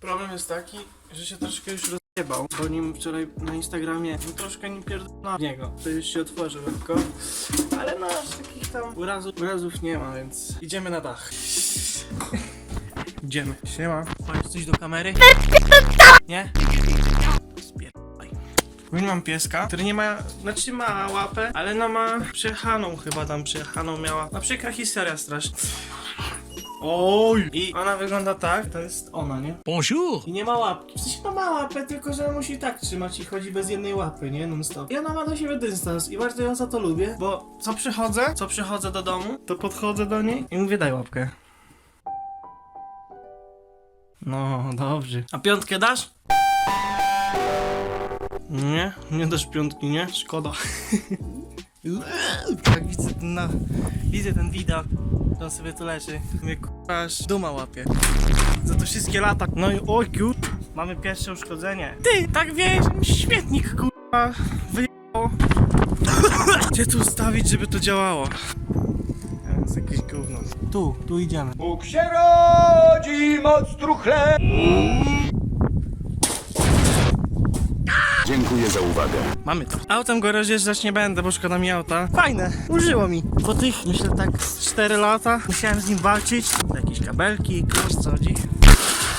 Problem jest taki, że się troszkę już rozjebał, bo nim wczoraj na Instagramie no, troszkę nie pierdolę niego. To już się otworzy lekko, ale no aż takich tam urazów, urazów nie ma, więc idziemy na dach. Idziemy. Siema. Masz coś do kamery? Nie? Nie mam pieska, który nie ma, znaczy ma łapę, ale no ma przejechaną chyba tam przejechaną miała. No przykra historia strasznie. Oj! I ona wygląda tak, to jest ona, nie? Bonjour. I nie ma łapki. W sensie no ma łapę, tylko że musi tak trzymać i chodzi bez jednej łapy, nie? Non stop. I ona ma do siebie dystans i bardzo ją za to lubię, bo co przychodzę, co przychodzę do domu, to podchodzę do niej i mówię daj łapkę. No, dobrze. A piątkę dasz? Nie, nie dasz piątki, nie? Szkoda. Jak widzę ten, na, widzę ten widok, że on sobie tu leży, mnie aż duma łapie. Za to wszystkie lata. No i oj kur... Mamy pierwsze uszkodzenie. Ty, tak wiesz, śmietnik kurwa wyjechało. Gdzie tu ustawić, żeby to działało? To jest jakieś gówno. Tu, tu idziemy. Bóg się rodzi, moc truchle. Dziękuję za uwagę. Mamy to. Autem go rozjeżdżać nie będę, bo szkoda mi auta. Fajne, użyło mi. Po tych, myślę tak, z 4 lata musiałem z nim walczyć. Jakieś kabelki, wiesz co chodzi.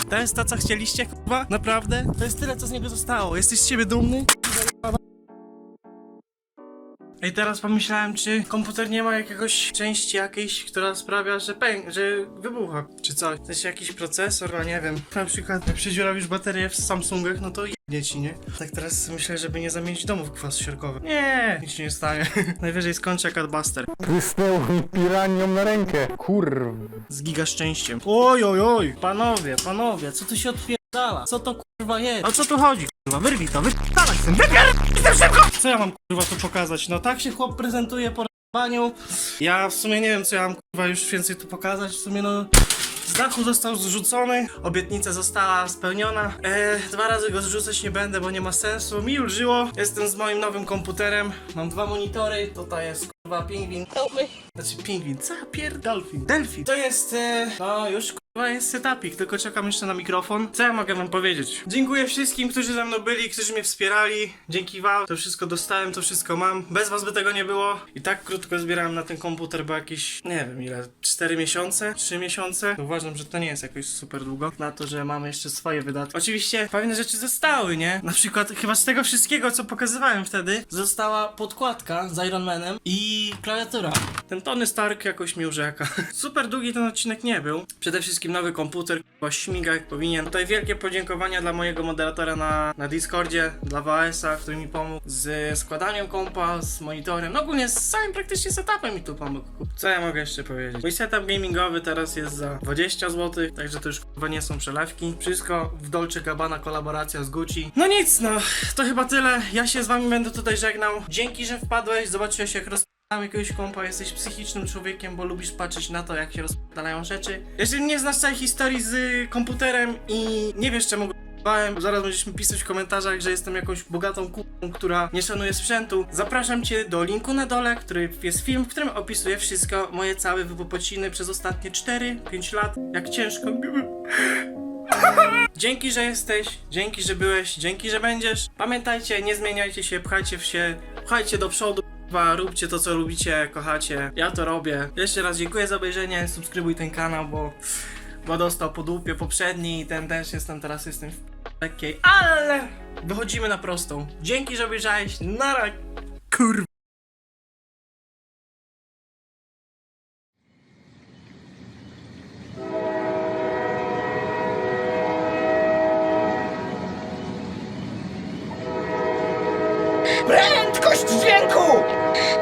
To jest to, co chcieliście, kurwa? Naprawdę? To jest tyle, co z niego zostało. Jesteś z siebie dumny? I teraz pomyślałem, czy komputer nie ma jakiegoś części jakiejś, która sprawia, że pęk, że wybucha, czy coś. W sensie jakiś procesor, no nie wiem. Na przykład jak przedziurawisz baterię w Samsungach, no to jebnie ci, nie? Tak teraz myślę, żeby nie zamienić domu w kwas siarkowy. Nie, nic się nie stanie. Najwyżej skończę jak Adbuster. Prysnęło mi piranią na rękę. Kurw. Z giga szczęściem. Oj, oj, oj. Panowie, panowie, co tu się Co to kurwa jest? O co tu chodzi, kurwa? Wyrwij to, wypierdalaj tym, wypierdalaj tym szybko! Co ja mam kurwa tu pokazać? No tak się chłop prezentuje po r***baniu. Ja w sumie nie wiem, co ja mam kurwa już więcej tu pokazać. W sumie no... Z dachu został zrzucony, obietnica została spełniona. E, dwa razy go zrzucać nie będę, bo nie ma sensu. Mi ulżyło. Jestem z moim nowym komputerem. Mam dwa monitory. Tutaj jest kurwa pingwin. Znaczy pingwin, co pier... Delfin. Delfin. To jest, e... no już kurwa jest setupik, tylko czekam jeszcze na mikrofon. Co ja mogę wam powiedzieć? Dziękuję wszystkim, którzy ze mną byli, którzy mnie wspierali. Dzięki wam to wszystko dostałem, to wszystko mam. Bez was by tego nie było. I tak krótko zbierałem na ten komputer, bo jakieś, nie wiem ile, 4 miesiące, 3 miesiące. Uważam, że to nie jest jakoś super długo. Na to, że mamy jeszcze swoje wydatki. Oczywiście pewne rzeczy zostały, nie? Na przykład chyba z tego wszystkiego, co pokazywałem wtedy, została podkładka z Iron Manem i klawiatura. Ten Tony Stark jakoś mi urzeka. Super długi ten odcinek nie był. Przede wszystkim nowy komputer, chyba śmiga jak powinien. Tutaj wielkie podziękowania dla mojego moderatora na, na Discordzie, dla WAS-a, który mi pomógł z składaniem kompa, z monitorem, no ogólnie z całym praktycznie setupem mi tu pomógł. Co ja mogę jeszcze powiedzieć? Mój setup gamingowy teraz jest za 20 zł, także to już chyba nie są przelewki. Wszystko w Dolce Gabbana kolaboracja z Gucci. No nic, no, to chyba tyle. Ja się z wami będę tutaj żegnał. Dzięki, że wpadłeś, zobaczyłeś jak roz... Mam jakiegoś kompa, jesteś psychicznym człowiekiem, bo lubisz patrzeć na to, jak się rozpalają rzeczy. Jeżeli nie znasz całej historii z y, komputerem i nie wiesz czemu bałem, zaraz będziesz mi pisać w komentarzach, że jestem jakąś bogatą kupą, która nie szanuje sprzętu. Zapraszam cię do linku na dole, który jest film, w którym opisuję wszystko, moje całe wypociny przez ostatnie 4-5 lat, jak ciężko. Dzięki, że jesteś, dzięki, że byłeś, dzięki, że będziesz. Pamiętajcie, nie zmieniajcie się, pchajcie w się, pchajcie do przodu. Kurwa, Róbcie to, co lubicie, kochacie. Ja to robię. Jeszcze raz dziękuję za obejrzenie. Subskrybuj ten kanał, bo, bo dostał po dupie poprzedni i ten też jestem, teraz jestem w lekkiej, ale wychodzimy na prostą. Dzięki, że obejrzałeś. Nara, kurwa.